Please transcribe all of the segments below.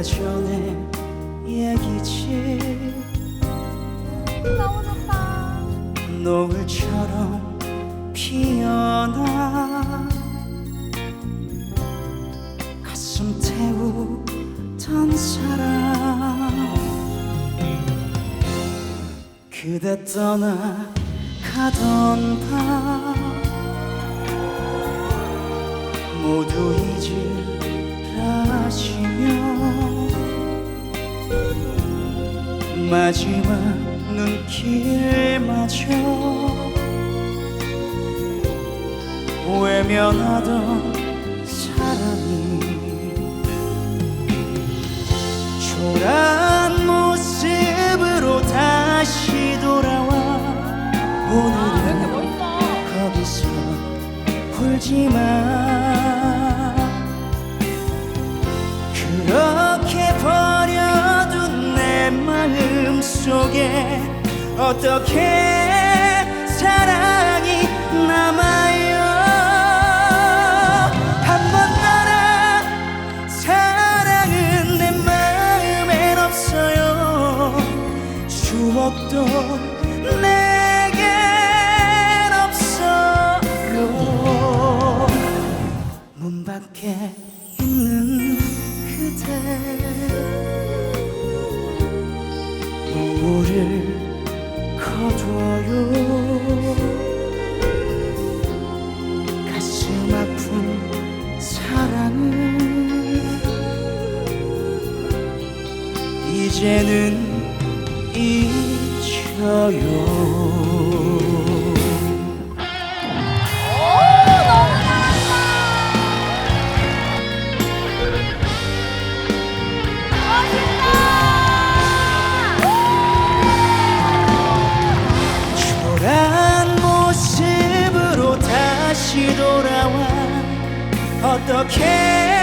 예전의 얘기지. 너무 좋다. 노을처럼 피어나. 가슴 태우던 사람. 그대 떠나가던 밤. 모두 잊으라 하시면. 마지막 눈길마저 외면하던 사랑이 초라한 모습으로 다시 돌아와 오늘은 거기서 울지마 마음 속에 어떻게 사랑이 남아요? 한번 떠나 사랑은 내 마음엔 없어요. 추억도 내겐 없어요. 문 밖에 있는 그대 눈물을 거둬요. 가슴 아픈 사랑을 이제는 잊혀요 다시 돌아와. 어떻게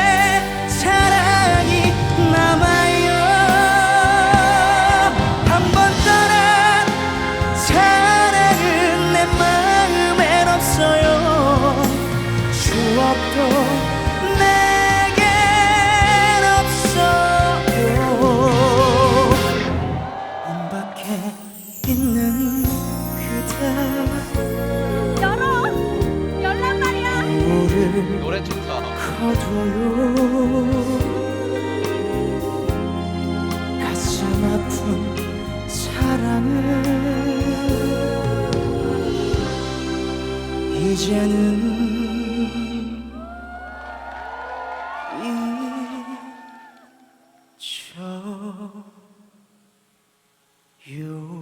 거둬요. 가슴 아픈 사랑을 이제는 잊혀요